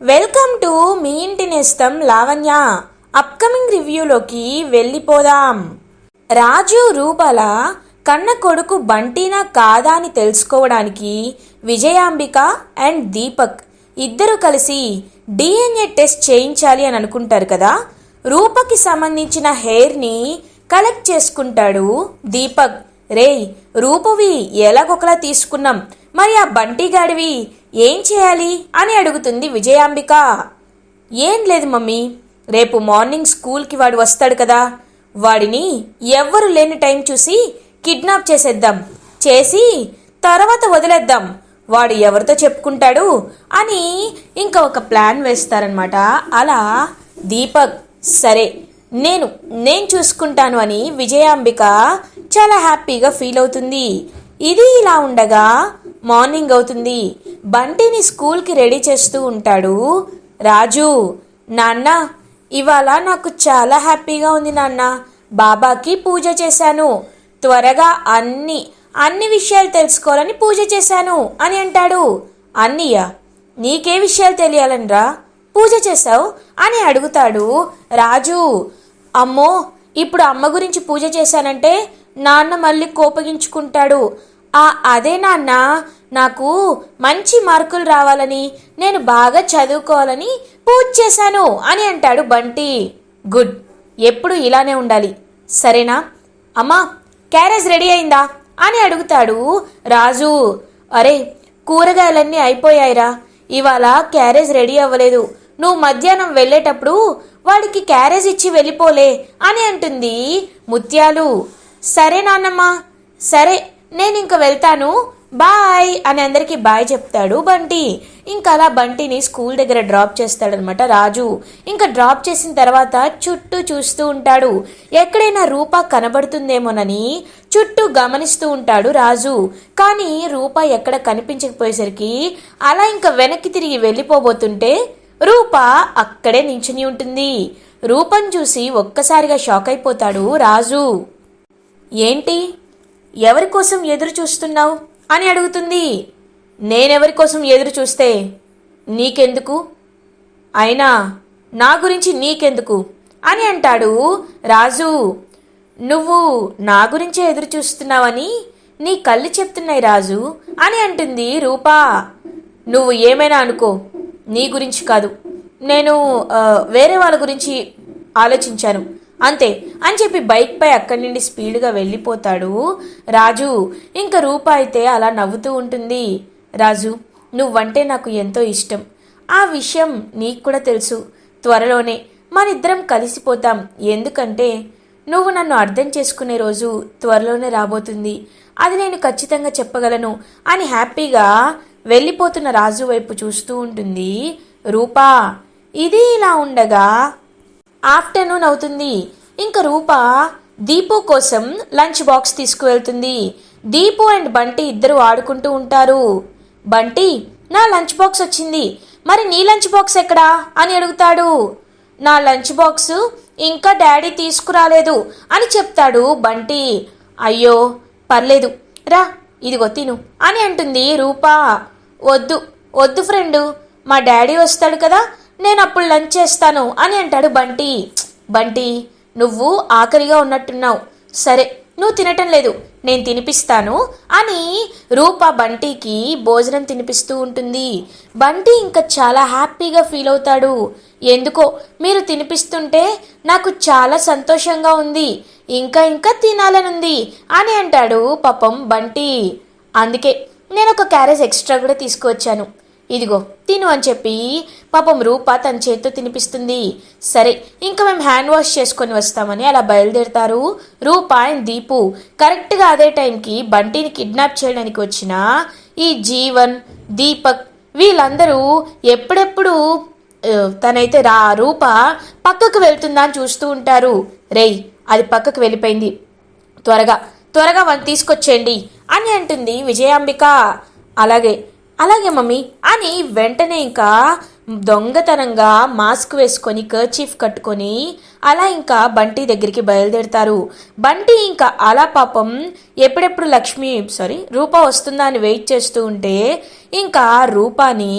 Welcome to me ఇంటి నేస్తం Lavanya. Upcoming రివ్యూలోకి వెళ్ళిపోదాం. రాజు రూపల కన్న కొడుకు బంటీనా కాదా అని తెలుసుకోవడానికి విజయాంబిక అండ్ దీపక్ ఇద్దరు కలిసి డిఎన్ఏ టెస్ట్ చేయించాలి అని అనుకుంటారు కదా? రూపకి సంబంధించిన హెయిర్ని కలెక్ట్ చేసుకుంటాడు దీపక్. రేయ్ రూపవి ఎలాగొకలా తీసుకున్నాం. మరి ఆ బంటిగాడివి ఏం చేయాలి? అని అడుగుతుంది విజయాంబిక. ఏం లేదు మమ్మీ. రేపు మార్నింగ్ స్కూల్కి వాడు వస్తాడు కదా. వాడిని ఎవ్వరు లేని టైం చూసి కిడ్నాప్ చేసేద్దాం. చేసి తర్వాత వదిలేద్దాం. వాడు ఎవరితో చెప్పుకుంటాడు అని ఇంకా ఒక ప్లాన్ వేస్తారనమాట అలా దీపక్ సరే నేను నేను చూసుకుంటాను అని విజయాంబిక చాలా హ్యాపీగా ఫీల్ అవుతుంది. ఇది ఇలా ఉండగా మార్నింగ్ అవుతుంది. బంటిని స్కూల్కి రెడీ చేస్తూ ఉంటాడు. రాజు నాన్న ఇవాళ నాకు చాలా హ్యాపీగా ఉంది నాన్న. బాబాకి పూజ చేశాను. త్వరగా అన్ని అన్ని విషయాలు తెలుసుకోవాలని పూజ చేశాను అని అంటాడు. అన్నయ్య నీకే విషయాలు తెలియాలనరా? పూజ చేశావు అని అడుగుతాడు రాజు. అమ్మో ఇప్పుడు అమ్మ గురించి పూజ చేశానంటే నాన్న మళ్ళీ కోపగించుకుంటాడు. ఆ అదే నాన్న. నాకు మంచి మార్కులు రావాలని నేను బాగా చదువుకోవాలని పూజ చేశాను అని అంటాడు బంటి. గుడ్. ఎప్పుడు ఇలానే ఉండాలి. సరేనా? అమ్మా క్యారేజ్ రెడీ అయిందా? అని అడుగుతాడు రాజు. అరే కూరగాయలన్నీ అయిపోయాయిరా. ఇవాళ క్యారేజ్ రెడీ అవ్వలేదు. నువ్వు మధ్యాహ్నం వెళ్ళేటప్పుడు వాడికి క్యారేజ్ ఇచ్చి వెళ్ళిపోలే అని అంటుంది ముత్యాలు. సరే నాన్నమ్మ. సరే నేను ఇంక వెళ్తాను. బాయ్ అని అందరికీ బాయ్ చెప్తాడు బంటి. ఇంకా అలా బంటిని స్కూల్ దగ్గర డ్రాప్ చేస్తాడనమాట రాజు. ఇంకా డ్రాప్ చేసిన తర్వాత చుట్టూ చూస్తూ ఉంటాడు. ఎక్కడైనా రూప కనబడుతుందేమోనని చుట్టూ గమనిస్తూ ఉంటాడు రాజు. కానీ రూప ఎక్కడ కనిపించకపోయేసరికి అలా ఇంకా వెనక్కి తిరిగి వెళ్ళిపోబోతుంటే రూప అక్కడే నించుని ఉంటుంది. రూపం చూసి ఒక్కసారిగా షాక్ అయిపోతాడు రాజు. ఏంటి? ఎవరి కోసం ఎదురు చూస్తున్నావు? అని అడుగుతుంది. నేనెవరి కోసం ఎదురు చూస్తే నీకెందుకు? అయినా నా గురించి నీకెందుకు? అని అంటాడు రాజు. నువ్వు నా గురించే ఎదురు చూస్తున్నావని నీ కళ్ళు చెప్తున్నాయి రాజు అని అంటుంది రూపా. నువ్వు ఏమైనా అనుకో నీ గురించి కాదు. నేను వేరే వాళ్ళ గురించి ఆలోచించాను. అంతే. అని చెప్పి బైక్పై అక్కడి నుండి స్పీడ్గా వెళ్ళిపోతాడు రాజు. ఇంకా రూప అయితే అలా నవ్వుతూ ఉంటుంది. రాజు నువ్వంటే నాకు ఎంతో ఇష్టం. ఆ విషయం నీకు కూడా తెలుసు. త్వరలోనే మనిద్దరం కలిసిపోతాం. ఎందుకంటే నువ్వు నన్ను అర్థం చేసుకునే రోజు త్వరలోనే రాబోతుంది. అది నేను ఖచ్చితంగా చెప్పగలను అని హ్యాపీగా వెళ్ళిపోతున్న రాజు వైపు చూస్తూ ఉంటుంది. రూపా ఇది ఇలా ఉండగా ఆఫ్టర్నూన్ అవుతుంది. ఇంకా రూప దీపు కోసం లంచ్ బాక్స్ తీసుకువెళ్తుంది. దీపు అండ్ బంటి ఇద్దరు ఆడుకుంటూ ఉంటారు. బంటి నా లంచ్ బాక్స్ వచ్చింది. మరి నీ లంచ్ బాక్స్ ఎక్కడా? అని అడుగుతాడు. నా లంచ్ బాక్స్ ఇంకా డాడీ తీసుకురాలేదు అని చెప్తాడు బంటి. అయ్యో పర్లేదు. రా ఇదిగో తిను అని అంటుంది రూపా. వద్దు వద్దు ఫ్రెండు. మా డాడీ వస్తాడు కదా నేను అప్పుడు లంచ్ చేస్తాను అని అంటాడు బంటి. బంటి నువ్వు ఆకలిగా ఉన్నట్టున్నావు. సరే నువ్వు తినటం లేదు నేను తినిపిస్తాను అని రూప బంటికి భోజనం తినిపిస్తూ ఉంటుంది. బంటి ఇంకా చాలా హ్యాపీగా ఫీల్ అవుతాడు. ఎందుకో మీరు తినిపిస్తుంటే నాకు చాలా సంతోషంగా ఉంది ఇంకా ఇంకా తినాలనుంది అని అంటాడు పాపం బంటి. అందుకే నేను ఒక క్యారేజ్ ఎక్స్ట్రా కూడా తీసుకువచ్చాను. ఇదిగో తిను అని చెప్పి పాపం రూప తన చేత్తో తినిపిస్తుంది. సరే ఇంకా మేము హ్యాండ్ వాష్ చేసుకొని వస్తామని అలా బయలుదేరతారు. రూప అండ్ దీపు కరెక్ట్గా అదే టైంకి బంటిని కిడ్నాప్ చేయడానికి వచ్చిన ఈ జీవన్ దీపక్ వీళ్ళందరూ ఎప్పుడెప్పుడు తనైతే రా రూప పక్కకు వెళ్తుందా అని చూస్తూ ఉంటారు. రేయ్ అది పక్కకు వెళ్ళిపోయింది. త్వరగా త్వరగా వాళ్ళు తీసుకొచ్చేయండి అని అంటుంది విజయాంబిక. అలాగే అలాగే మమ్మీ అని వెంటనే ఇంకా దొంగతనంగా మాస్క్ వేసుకొని కర్చీఫ్ కట్టుకొని అలా ఇంకా బంటి దగ్గరికి బయలుదేరుతారు. బంటి ఇంకా అలా పాపం ఎప్పుడెప్పుడు లక్ష్మి సారీ రూప వస్తుందా అని వెయిట్ చేస్తూ ఉంటే ఇంకా రూపాని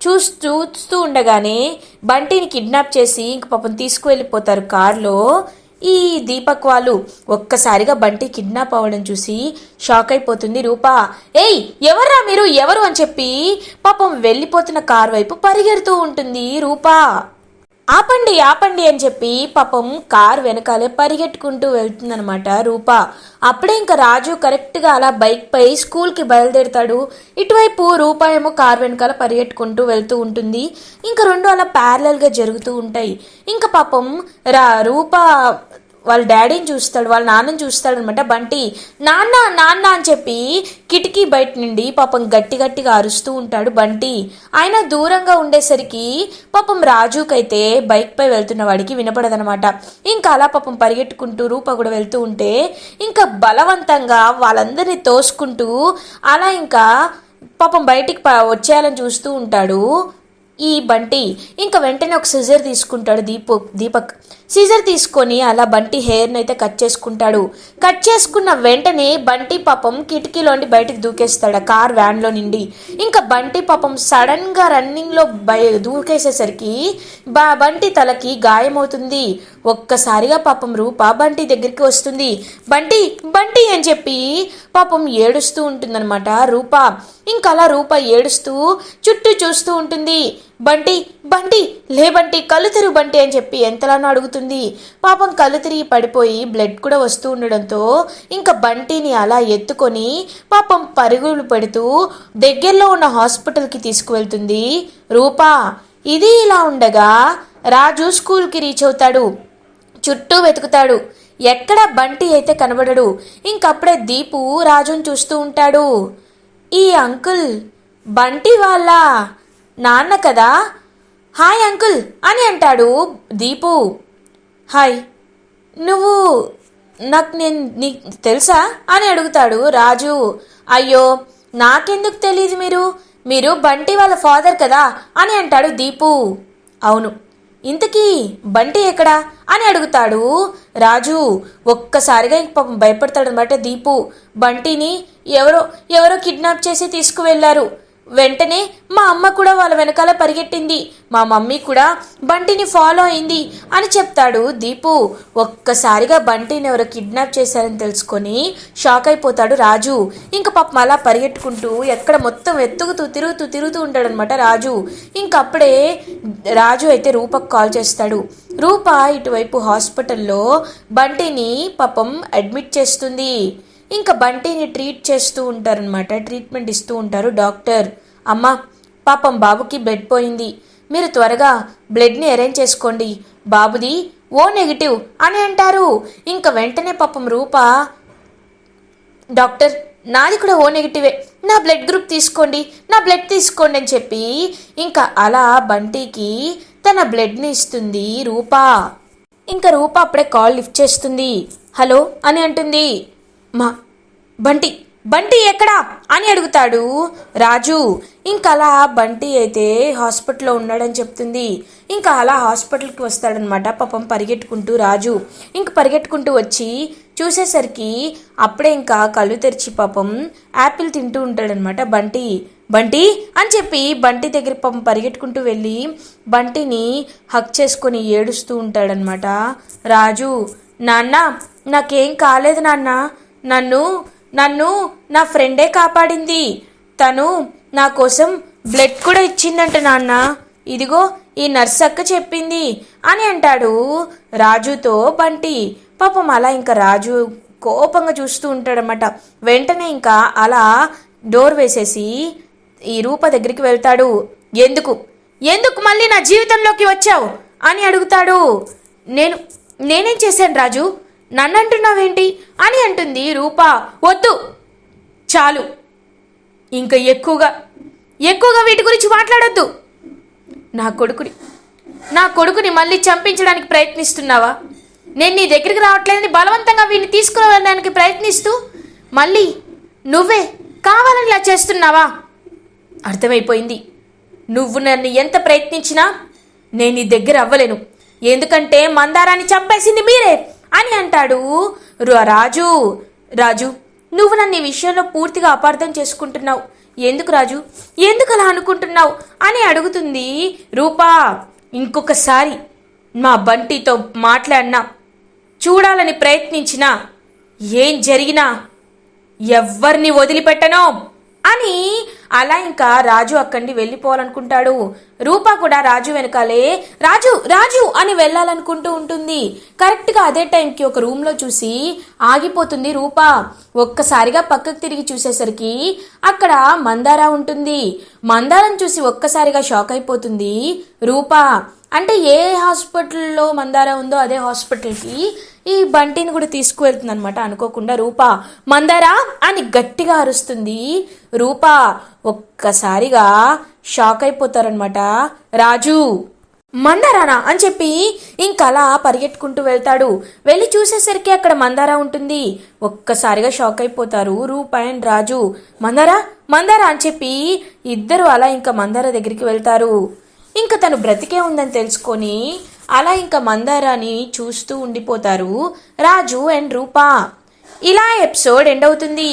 చూస్తూ చూస్తూ ఉండగానే బంటిని కిడ్నాప్ చేసి ఇంక పాపం తీసుకువెళ్ళిపోతారు కారులో. ఈ దీపక్ వాళ్ళు ఒక్కసారిగా బంటి కిడ్నాప్ అవ్వడం చూసి షాక్ అయిపోతుంది రూపా. ఏయ్ ఎవర్రా మీరు? ఎవరు అని చెప్పి పాపం వెళ్ళిపోతున్న కార్ వైపు పరిగెడుతూ ఉంటుంది రూపా. ఆపండి ఆపండి అని చెప్పి పాపం కార్ వెనకాలే పరిగెట్టుకుంటూ వెళ్తుందనమాట రూప. అప్పుడే ఇంకా రాజు కరెక్ట్గా అలా బైక్ పై స్కూల్కి బయలుదేరుతాడు. ఇటువైపు రూప ఏమో కార్ వెనకాల పరిగెట్టుకుంటూ వెళ్తూ ఉంటుంది. ఇంకా రెండు అలా ప్యారలల్గా జరుగుతూ ఉంటాయి. ఇంకా పాపం రా రూప వాళ్ళ డాడీని చూస్తాడు వాళ్ళ నాన్నని చూస్తాడు అనమాట. బంటి నాన్న నాన్న అని చెప్పి కిటికీ బయట నుండి పాపం గట్టి గట్టిగా అరుస్తూ ఉంటాడు బంటి. ఆయన దూరంగా ఉండేసరికి పాపం రాజుకైతే బైక్ పై వెళ్తున్న వాడికి వినపడదనమాట. ఇంకా అలా పాపం పరిగెట్టుకుంటూ రూప కూడా వెళ్తూ ఉంటే ఇంకా బలవంతంగా వాళ్ళందరినీ తోసుకుంటూ అలా ఇంకా పాపం బయటికి వచ్చేయాలని చూస్తూ ఉంటాడు. ఈ బంటి ఇంకా వెంటనే ఒక సిజర్ తీసుకుంటాడు దీపు దీపక్. సిజర్ తీసుకొని అలా బంటి హెయిర్ని అయితే కట్ చేసుకుంటాడు. కట్ చేసుకున్న వెంటనే బంటి పాపం కిటికీలోండి బయటకు దూకేస్తాడు ఆ కార్ వ్యాన్లో నుండి. ఇంకా బంటి పాపం సడన్గా రన్నింగ్లో బయ దూకేసేసరికి బా బంటి తలకి గాయమవుతుంది. ఒక్కసారిగా పాపం రూప బంటి దగ్గరికి వస్తుంది. బంటి బంటి అని చెప్పి పాపం ఏడుస్తూ ఉంటుందన్నమాట రూప. ఇంకా అలా రూప ఏడుస్తూ చుట్టూ చూస్తూ ఉంటుంది. బంటి బంటి లే బంటి కళ్ళు తిరుగు బంటి అని చెప్పి ఎంతలానో అడుగుతుంది. పాపం కళ్ళు తిరిగి పడిపోయి బ్లడ్ కూడా వస్తూ ఉండడంతో ఇంకా బంటిని అలా ఎత్తుకొని పాపం పరుగులు పెడుతూ దగ్గరలో ఉన్న హాస్పిటల్కి తీసుకువెళ్తుంది. రూపా ఇది ఇలా ఉండగా రాజు స్కూల్కి రీచ్ అవుతాడు. చుట్టూ వెతుకుతాడు. ఎక్కడ బంటి అయితే కనబడడు ఇంకప్పుడే దీపు రాజుని చూస్తూ ఉంటాడు. ఈ అంకుల్ బంటి వాళ్ళ నాన్న కదా? హాయ్ అంకుల్ అని అంటాడు దీపు. హాయ్ నువ్వు నాకు నేను నీకు తెలుసా? అని అడుగుతాడు రాజు. అయ్యో నాకెందుకు తెలియదు మీరు? మీరు బంటి వాళ్ళ ఫాదర్ కదా? అని అంటాడు దీపు. అవును ఇంతకీ బంటి ఎక్కడా అని అడుగుతాడు. రాజు ఒక్కసారిగా పాపం భయపడతాడనమాట దీపు. బంటిని ఎవరో ఎవరో కిడ్నాప్ చేసి తీసుకువెళ్ళారు. వెంటనే మా అమ్మ కూడా వాళ్ళ వెనకాల పరిగెట్టింది. మా మమ్మీ కూడా బంటిని ఫాలో అయింది అని చెప్తాడు దీపు. ఒక్కసారిగా బంటిని ఎవరో కిడ్నాప్ చేశారని తెలుసుకొని షాక్ అయిపోతాడు రాజు. ఇంకా పాపం అలా పరిగెట్టుకుంటూ ఎక్కడ మొత్తం ఎత్తుకుతూ తిరుగుతూ తిరుగుతూ ఉంటాడనమాట రాజు. ఇంకప్పుడే రాజు అయితే రూపకు కాల్ చేస్తాడు. రూప ఇటువైపు హాస్పిటల్లో బంటిని పాపం అడ్మిట్ చేస్తుంది. ఇంకా బంటిని ట్రీట్ చేస్తూ ఉంటారనమాట ట్రీట్మెంట్ ఇస్తూ ఉంటారు డాక్టర్. అమ్మ పాపం బాబుకి బ్లడ్ పోయింది. మీరు త్వరగా బ్లడ్ని అరేంజ్ చేసుకోండి. బాబుది ఓ నెగిటివ్ అని అంటారు. ఇంకా వెంటనే పాపం రూప డాక్టర్ నాది కూడా ఓ నెగిటివే. నా బ్లడ్ గ్రూప్ తీసుకోండి నా బ్లడ్ తీసుకోండి అని చెప్పి ఇంకా అలా బంటికి తన బ్లడ్ని ఇస్తుంది రూపా. ఇంకా రూప అప్పుడే కాల్ లిఫ్ట్ చేస్తుంది. హలో అని అంటుంది. మా బంటి బంటి ఎక్కడా? అని అడుగుతాడు. రాజు ఇంకలా అలా బంటి అయితే హాస్పిటల్లో ఉన్నాడని చెప్తుంది. ఇంకా అలా హాస్పిటల్కి వస్తాడనమాట పాపం పరిగెట్టుకుంటూ రాజు. ఇంక పరిగెట్టుకుంటూ వచ్చి చూసేసరికి అప్పుడే ఇంకా కళ్ళు తెరిచి పాపం యాపిల్ తింటూ ఉంటాడనమాట బంటి. బంటి అని చెప్పి బంటి దగ్గర పాపం పరిగెట్టుకుంటూ వెళ్ళి బంటిని హక్ చేసుకొని ఏడుస్తూ ఉంటాడనమాట రాజు నాన్న నాకేం కాలేదు నాన్న. నన్ను నన్ను నా ఫ్రెండే కాపాడింది. తను నా కోసం బ్లడ్ కూడా ఇచ్చిందంట నాన్న. ఇదిగో ఈ నర్స్ అక్క చెప్పింది అని అంటాడు రాజుతో బంటి. పాపం అలా ఇంకా రాజు కోపంగా చూస్తూ ఉంటాడనమాట వెంటనే ఇంకా అలా డోర్ వేసేసి ఈ రూప దగ్గరికి వెళ్తాడు. ఎందుకు? ఎందుకు మళ్ళీ నా జీవితంలోకి వచ్చావు? అని అడుగుతాడు. నేను నేనేం చేశాను రాజు? నన్ను అంటున్నావేంటి అని అంటుంది రూప. వద్దు. చాలు. ఇంకా ఎక్కువగా ఎక్కువగా వీటి గురించి మాట్లాడొద్దు. నా కొడుకుని నా కొడుకుని మళ్ళీ చంపించడానికి ప్రయత్నిస్తున్నావా? నేను నీ దగ్గరికి రావట్లేదని బలవంతంగా వీడిని తీసుకురావడానికి ప్రయత్నిస్తూ మళ్ళీ నువ్వే కావాలని ఇలా చేస్తున్నావా? అర్థమైపోయింది. నువ్వు నన్ను ఎంత ప్రయత్నించినా నేను నీ దగ్గర అవ్వలేను. ఎందుకంటే మందారాన్ని చంపేసింది మీరే. అని అంటాడు. రు- రాజు రాజు నువ్వు నన్ను ఈ విషయంలో పూర్తిగా అపార్థం చేసుకుంటున్నావు. ఎందుకు రాజు? ఎందుకు అలా అనుకుంటున్నావు? అని అడుగుతుంది రూపా. ఇంకొకసారి మా బంటితో మాట్లాడినా చూడాలని ప్రయత్నించినా ఏం జరిగినా ఎవ్వరిని వదిలిపెట్టను అని అలా ఇంకా రాజు అక్కడి వెళ్ళిపోవాలనుకుంటాడు. రూప కూడా రాజు వెనకాలే రాజు రాజు అని వెళ్ళాలనుకుంటూ ఉంటుంది. కరెక్ట్గా అదే టైంకి ఒక రూమ్లో చూసి ఆగిపోతుంది రూప. ఒక్కసారిగా పక్కకు తిరిగి చూసేసరికి అక్కడ మందార ఉంటుంది. మందారం చూసి ఒక్కసారిగా షాక్ అయిపోతుంది రూప. అంటే ఏ హాస్పిటల్లో మందార ఉందో అదే హాస్పిటల్కి ఈ బంటిని కూడా తీసుకువెళ్తుంది అనమాట అనుకోకుండా రూప. మందారా అని గట్టిగా అరుస్తుంది రూప ఒక్కసారిగా షాక్ అయిపోతారనమాట రాజు మందారానా అని చెప్పి ఇంకలా పరిగెట్టుకుంటూ వెళ్తాడు. వెళ్ళి చూసేసరికి అక్కడ మందారా ఉంటుంది. ఒక్కసారిగా షాక్ అయిపోతారు రూప అండ్ రాజు. మందారా మందారా అని చెప్పి ఇద్దరు అలా ఇంకా మందార దగ్గరికి వెళ్తారు. ఇంకా తను బ్రతికే ఉందని తెలుసుకొని అలా ఇంకా మందారాని చూస్తూ ఉండిపోతారు రాజు అండ్ రూపా. ఇలా ఎపిసోడ్ ఎండ్ అవుతుంది.